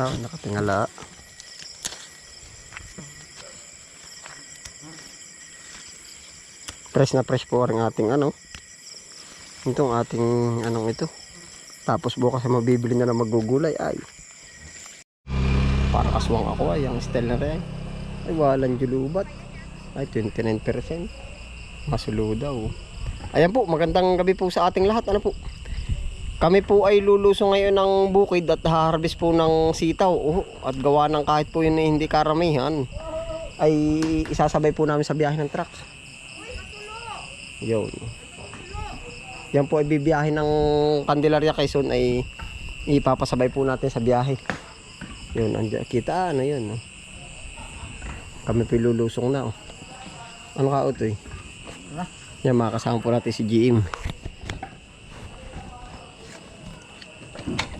Ah, nakatingala. Fresh na fresh po ang ating ano. Itong ating anong ito. Tapos bukas ay mabibili na lang magugulay ay. Para kaswang ako ay ang style na rin. Ay walang julubat. Ay 29%. Masulo daw. Ayan po, magandang gabi po sa ating lahat. Ano po? Kami po ay luluso ngayon ng bukid at harvest po ng sitaw. Oh, at gawa ng kahit po yun ay hindi karamihan ay isasabay po namin sa biyahe ng truck. Yun. Yan po ay bibiyahe ng Candelaria Quezon ay ipapasabay po natin sa biyahe. Yun, andyan. Kita, ano yun. oh. Kami po lulusong na. Oh. Ano ka, Utoy? Yan, makakasama po natin si GM.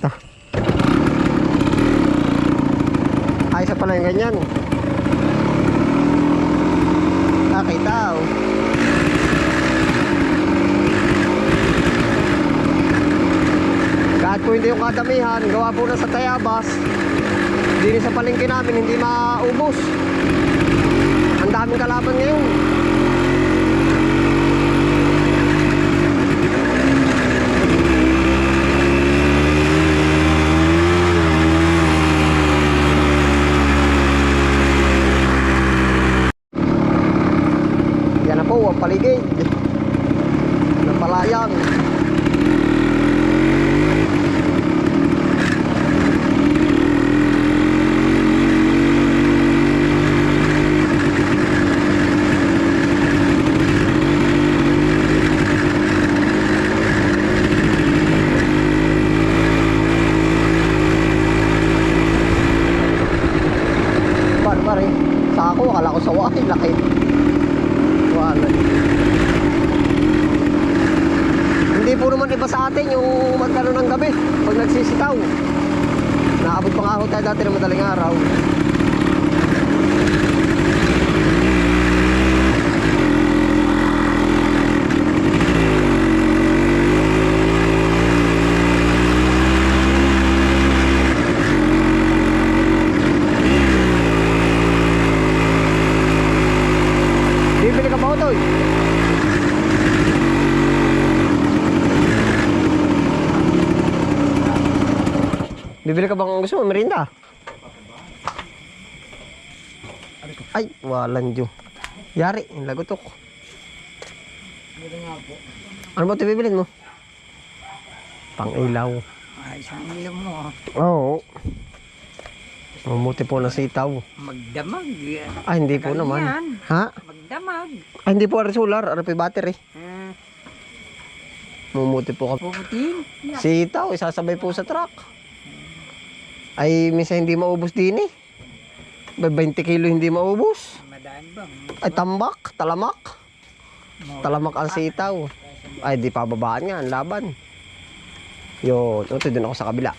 Ah. Ay, ganyan. Ah, kita, oh. Kahit po hindi yung kadamihan, gawa po na sa Tayabas, hindi sa palengke namin, hindi maubos. Ang daming kalaban ngayon. Yan na po ang paligid ng palayan. Paano ba rin? Sa ako, akala ko sa wakil, laki. Wala. Hindi po naman iba sa atin yung magkano ng gabi pag nagsisitaw. Naabot pa nga ako tayo dati ng madaling araw. Bibili ka ba ito? Bibili ka bang gusto mo? Merinda? Ay, walang Diyo. Yari, lagotok. Ano ba ito bibilin mo? Pang ilaw. Ay, isang ilaw mo. ah. Oo. Mamuti po ng sitaw. Magdamag. Ah, hindi po naman. Ha? Magdamag. Ah, hindi po ari solar. Ano po yung battery? Hmm. Mumuti po ka. Puputin. Sitaw, isasabay po sa truck. Ay, minsan hindi maubos din eh. May 20 kilo hindi maubos. Madaan ba? Ay, tambak, talamak. Talamak ang sitaw. Ay, di pa babaan nga, ang laban. Yun, ito doon ako sa kabila.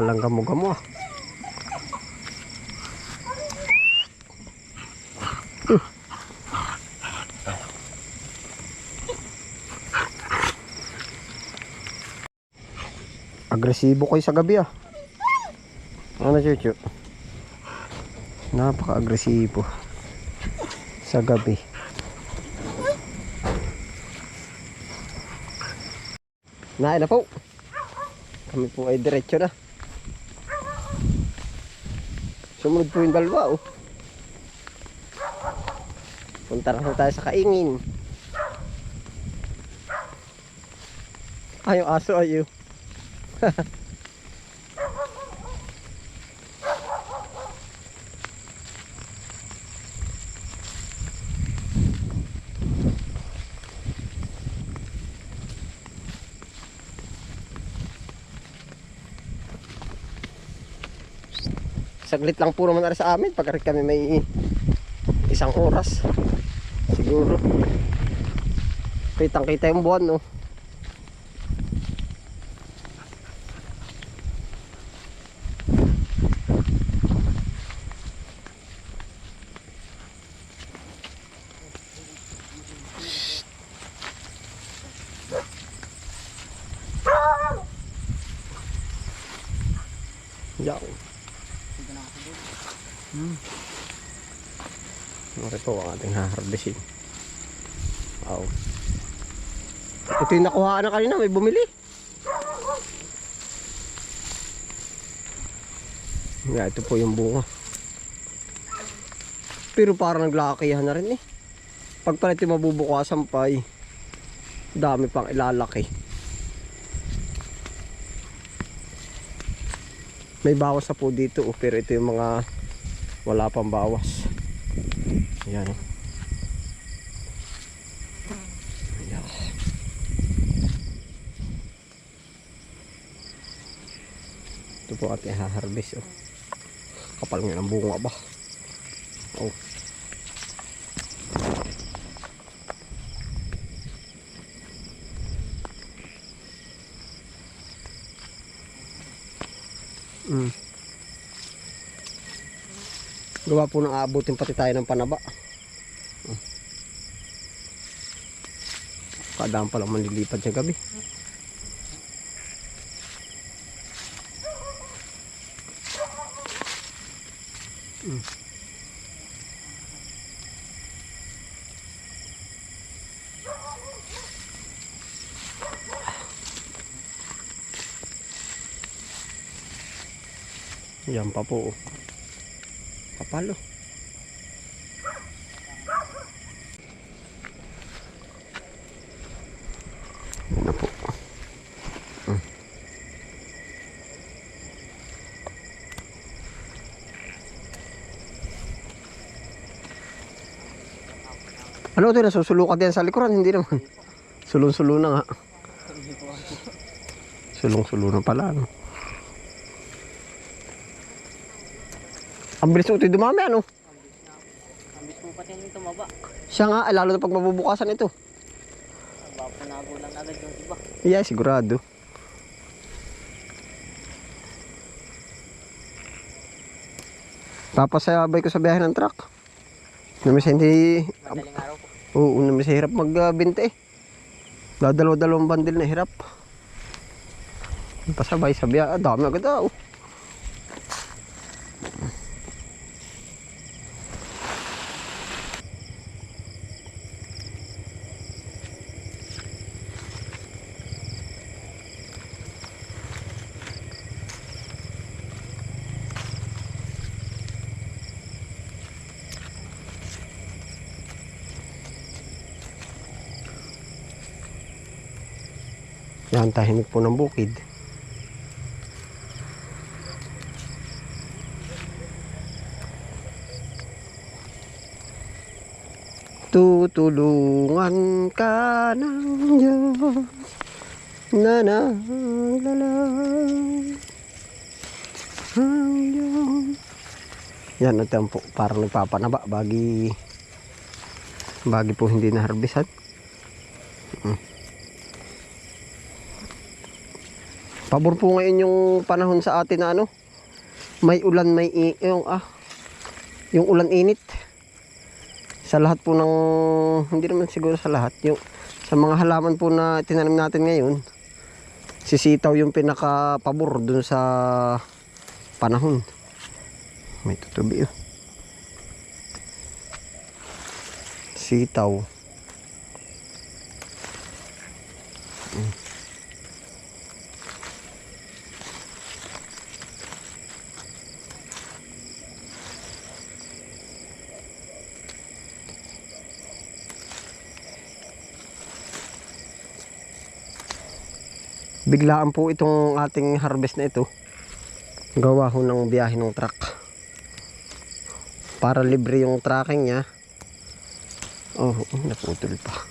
Kapal lang gamo-gamo ah. Agresibo kayo sa gabi ah. Ano chuchu? Napaka-agresibo sa gabi. Nain na po. Kami po ay diretso na. Sumunod po yung dalawa oh. Punta na tayo sa kaingin. Ah, yung aso ayo. Saglit lang po naman sa amin. Pag kami may isang oras. Siguro. Kitang kita yung buwan, no? Yan. Hmm. Ito po ang ating haharbisin. Wow. Ito yung nakuha na kanina, may bumili. Yeah, ito po yung bunga. Pero parang naglakihan na rin eh. Pag pala ito mabubukasan pa eh. Dami pang ilalaki. May bawas na po dito oh, pero ito yung mga wala pang bawas. Ayan oh. Ayan. Ito po ating haharbis oh. Kapal nga ng bunga ba? Oh. Mm. Gawa po ng aabutin pati tayo ng panaba. Kadaan pa lang manlilipad sa gabi. Mm. Yan pa po. Oh. Kapalo. Yan na po. Mm. Ano ito, nasusulo ka din sa likuran, hindi naman. Sulong-sulo na nga. Sulong-sulo na pala, ano. Ang bilis ito dumami ano. Ambis mo pati yung tumaba. Siya nga, eh, lalo na pag mabubukasan ito. Baka nagulang agad yung iba. Yeah, sigurado. Papasayabay ko sa biyahe ng truck. Namis hindi... Madaling araw po. Oo, namis hirap magbinte eh. Dadalaw-dalawang bandil na hirap. Pasabay sa biyahe. Ah, dami agad ah. oh. Yan, tahimik po ng bukid. Tutulungan ka ng Diyos na naglalang ang Diyos. Yan, ito po. Parang nagpapanaba. Bagi, bagi po hindi na harbisan. Pabor po ngayon yung panahon sa atin na ano. May ulan, may yung ah yung ulan init. Sa lahat po ng hindi naman siguro sa lahat, yung sa mga halaman po na tinanim natin ngayon, sisitaw yung pinaka pabor dun sa panahon. May tutubi oh. Sitaw. Biglaan po itong ating harvest na ito. Gawa ho ng biyahe ng truck. Para libre yung tracking niya. Oh, naputol pa.